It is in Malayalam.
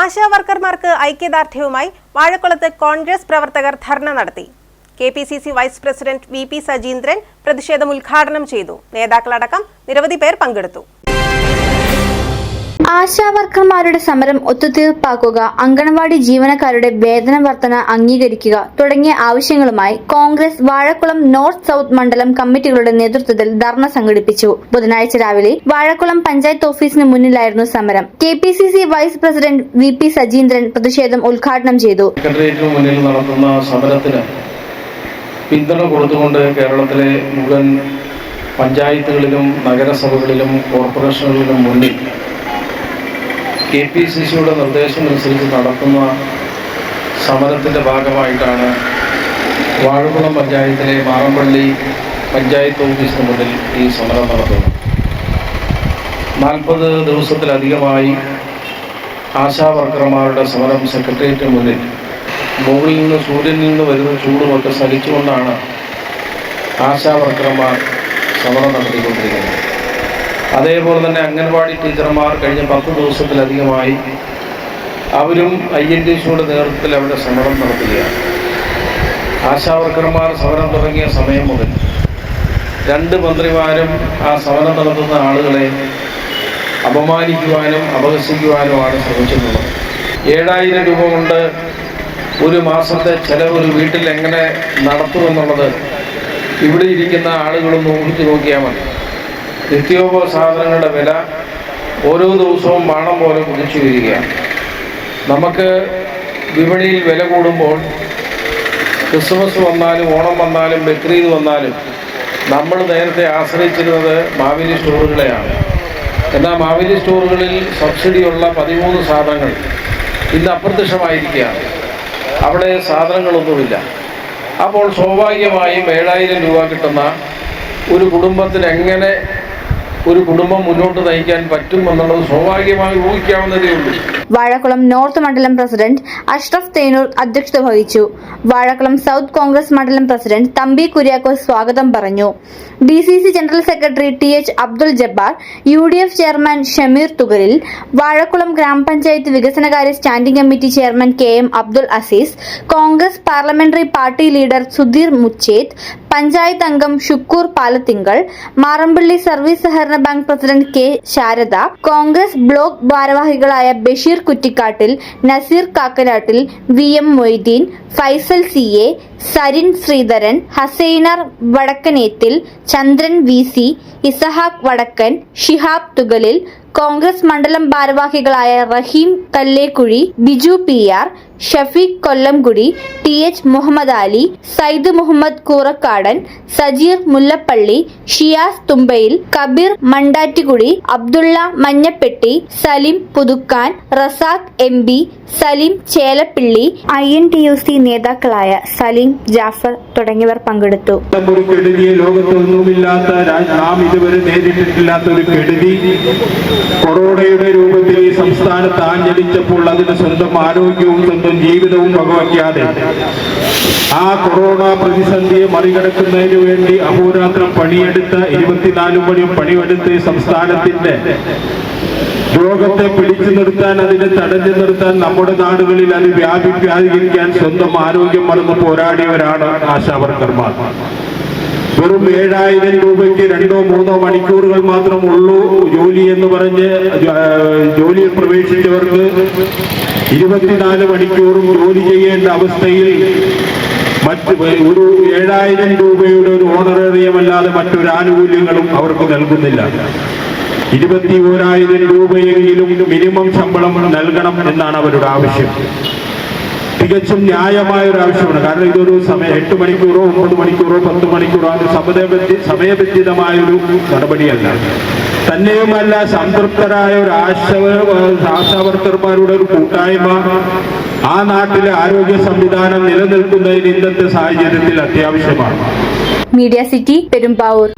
ആശാ വർക്കർമാർക്ക് ഐക്യദാർഢ്യവുമായി വാഴക്കുളത്ത് കോൺഗ്രസ് പ്രവർത്തകർ ധർണ നടത്തി. K P C C vice president V P Sajeendran പ്രതിഷേധം ഉദ്ഘാടനം ചെയ്തു. നേതാക്കളടക്കം നിരവധി പേർ പങ്കെടുത്തു. ആശാവർക്കർമാരുടെ സമരം ഒത്തുതീർപ്പാക്കുക അങ്കണവാടി ജീവനക്കാരുടെ വേതന വർധന അംഗീകരിക്കുക തുടങ്ങിയ ആവശ്യങ്ങളുമായി കോൺഗ്രസ് വാഴക്കുളം നോർത്ത് സൗത്ത് മണ്ഡലം കമ്മിറ്റികളുടെ നേതൃത്വത്തിൽ ധർണ സംഘടിപ്പിച്ചു. ബുധനാഴ്ച രാവിലെ വാഴക്കുളം പഞ്ചായത്ത് ഓഫീസിന് മുന്നിലായിരുന്നു സമരം. K P C C vice president V P Sajeendran പ്രതിഷേധം ഉദ്ഘാടനം ചെയ്തു. മുന്നിൽ നടത്തുന്ന പിന്തുണ കൊടുത്തുകൊണ്ട് കേരളത്തിലെ മുഴുവൻ പഞ്ചായത്തുകളിലും നഗരസഭകളിലും കോർപ്പറേഷനുകളിലും മുന്നിൽ കെ പി സി സിയുടെ നിർദ്ദേശമനുസരിച്ച് നടത്തുന്ന സമരത്തിന്റെ ഭാഗമായിട്ടാണ് വാഴക്കുളം പഞ്ചായത്തിലെ മാറമ്പള്ളി പഞ്ചായത്ത് ഓഫീസിന് മുന്നിൽ ഈ സമരം നടത്തുന്നത് നാൽപ്പത് ദിവസത്തിലധികമായി ആശാ വർക്കർമാരുടെ സമരം സെക്രട്ടേറിയറ്റിന് മുന്നിൽ. ഭൂമിയിൽ നിന്ന് സൂര്യനിൽ നിന്ന് വരുന്ന ചൂടുമൊക്കെ സഹിച്ചുകൊണ്ടാണ് ആശാ വർക്കർമാർ സമരം നടത്തിക്കൊണ്ടിരിക്കുന്നത്. അതേപോലെ തന്നെ അംഗൻവാടി ടീച്ചർമാർ കഴിഞ്ഞ പത്ത് ദിവസത്തിലധികമായി അവരും ഐ എൻ ടി സിയുടെ നേതൃത്വത്തിൽ അവരുടെ സമരം നടത്തുകയാണ്. ആശാവർക്കർമാർ സമരം തുടങ്ങിയ സമയം മുതൽ രണ്ട് മന്ത്രിമാരും ആ സമരം നടത്തുന്ന ആളുകളെ അപമാനിക്കുവാനും അപഹസിക്കുവാനുമാണ് ശ്രമിച്ചിട്ടുള്ളത്. ഏഴായിരം രൂപ കൊണ്ട് ഒരു മാസത്തെ ചെലവ് ഒരു വീട്ടിൽ എങ്ങനെ നടത്തുമെന്നുള്ളത് ഇവിടെ ഇരിക്കുന്ന ആളുകളൊന്ന് ഊഹിച്ചു നോക്കിയാൽ മതി. നിത്യോപ സാധനങ്ങളുടെ വില ഓരോ ദിവസവും ബാണം പോലെ കുതിച്ചു വരികയാണ്. നമുക്ക് വിപണിയിൽ വില കൂടുമ്പോൾ ക്രിസ്മസ് വന്നാലും ഓണം വന്നാലും ബക്രീദ് വന്നാലും നമ്മൾ നേരത്തെ ആശ്രയിച്ചിരുന്നത് മാവേലി സ്റ്റോറുകളെയാണ് എന്നാൽ മാവേലി സ്റ്റോറുകളിൽ സബ്സിഡിയുള്ള പതിമൂന്ന് സാധനങ്ങൾ ഇന്ന് അപ്രത്യക്ഷമായിരിക്കുകയാണ്. അവിടെ സാധനങ്ങളൊന്നുമില്ല. അപ്പോൾ സ്വാഭാവികമായും ഏഴായിരം രൂപ കിട്ടുന്ന ഒരു കുടുംബത്തിന് എങ്ങനെ ഒരു കുടുംബം മുന്നോട്ട് നയിക്കാൻ പറ്റും എന്നുള്ളത് സ്വാഭാവികമായി ഊഹിക്കാവുന്നതേ ഉള്ളൂ. വാഴക്കുളം നോർത്ത് മണ്ഡലം പ്രസിഡന്റ് അഷ്റഫ് തേനൂർ അധ്യക്ഷത വഹിച്ചു. വാഴക്കുളം സൗത്ത് കോൺഗ്രസ് മണ്ഡലം പ്രസിഡന്റ് തമ്പി കുര്യാക്കോസ് സ്വാഗതം പറഞ്ഞു. D C C general secretary T H Abdul Jabbar U D F chairman Shameer Thukalil Vazhakkulam ഗ്രാമപഞ്ചായത്ത് വികസനകാര്യ standing committee chairman K M Abdul Azeez Congress parliamentary party leader Sudheer Mucheth panchayat അംഗം ഷുക്കൂർ പാലത്തിങ്കൾ മാറമ്പള്ളി സർവീസ് സഹകരണ bank president K Sarada Congress block ഭാരവാഹികളായ Basheer Kuttikkattil Naseer Kakkanattil V M Moideen Faisal C A Sarin Sreedharan Hasainar Vadakkenethil Chandran V C Isahaq Vadakkan Shihab Thukalil Congress മണ്ഡലം ഭാരവാഹികളായ Raheem Kallekuzhi Biju P R Shafeeq Kollamkudi T H Muhammad Ali Sayyid Muhammad Koorakkadan Sajeer Mullappally Shiyas Thumbayil Kabeer Mandattikudi Abdulla Manjappetty Salim Puthukkan Razak M Salim Chelappilly I നേതാക്കളായ സലീം ജാഫർ തുടങ്ങിയവർ പങ്കെടുത്തു. ഒരു കെടുതിയെ ലോകത്തൊന്നുമില്ലാത്ത നാം ഇതുവരെ നേരിട്ടിട്ടില്ലാത്ത ഒരു കെടുതി. കൊറോണയുടെ രൂപത്തിൽ ഈ സംസ്ഥാനത്ത് ആഞ്ഞടിച്ചപ്പോൾ അതിന് സ്വന്തം ആരോഗ്യവും സ്വന്തം ജീവിതവും വകവയ്ക്കാതെ ആ കൊറോണ പ്രതിസന്ധിയെ മറികടക്കുന്നതിന് വേണ്ടി അഹോരാത്രം പണിയെടുത്ത ഇരുപത്തിനാല് മണിയും പണിയെടുത്ത് സംസ്ഥാനത്തിന്റെ രോഗത്തെ പിടിച്ചു നിർത്താൻ അതിനെ തടഞ്ഞു നിർത്താൻ നമ്മുടെ നാടുകളിൽ അത് വ്യാപിക്കാതിരിക്കാൻ സ്വന്തം ആരോഗ്യം മറന്ന് പോരാടിയവരാണ് ആശാവർക്കർമാർ വെറും ഏഴായിരം രൂപയ്ക്ക് രണ്ടോ മൂന്നോ മണിക്കൂറുകൾ മാത്രം ഉള്ളൂ ജോലി എന്ന് പറഞ്ഞ് ജോലിയിൽ പ്രവേശിച്ചവർക്ക് ഇരുപത്തിനാല് മണിക്കൂറും ജോലി ചെയ്യേണ്ട അവസ്ഥയിൽ മറ്റ് ഒരു ഏഴായിരം രൂപയുടെ ഒരു ഓണറേറിയമല്ലാതെ മറ്റൊരു ആനുകൂല്യങ്ങളും അവർക്ക് നൽകുന്നില്ല. ഇരുപത്തി ഓരായിരം രൂപയെങ്കിലും മിനിമം ശമ്പളം നൽകണം എന്നാണ് അവരുടെ ആവശ്യം. തികച്ചും ന്യായമായ ഒരു ആവശ്യമാണ് കാരണം ഇതൊരു സമയം എട്ട് മണിക്കൂറോ ഒമ്പത് മണിക്കൂറോ പത്ത് മണിക്കൂറോ അത് സമയബന്ധി സമയബന്ധിതമായ ഒരു നടപടിയല്ല. തന്നെയുമല്ല സംതൃപ്തരായ ഒരു ആശ ആശാവർക്കർമാരുടെ ഒരു കൂട്ടായ്മ ആ നാട്ടിലെ ആരോഗ്യ സംവിധാനം നിലനിൽക്കുന്നതിന് ഇന്നത്തെ സാഹചര്യത്തിൽ അത്യാവശ്യമാണ്. Media City Perumbavoor.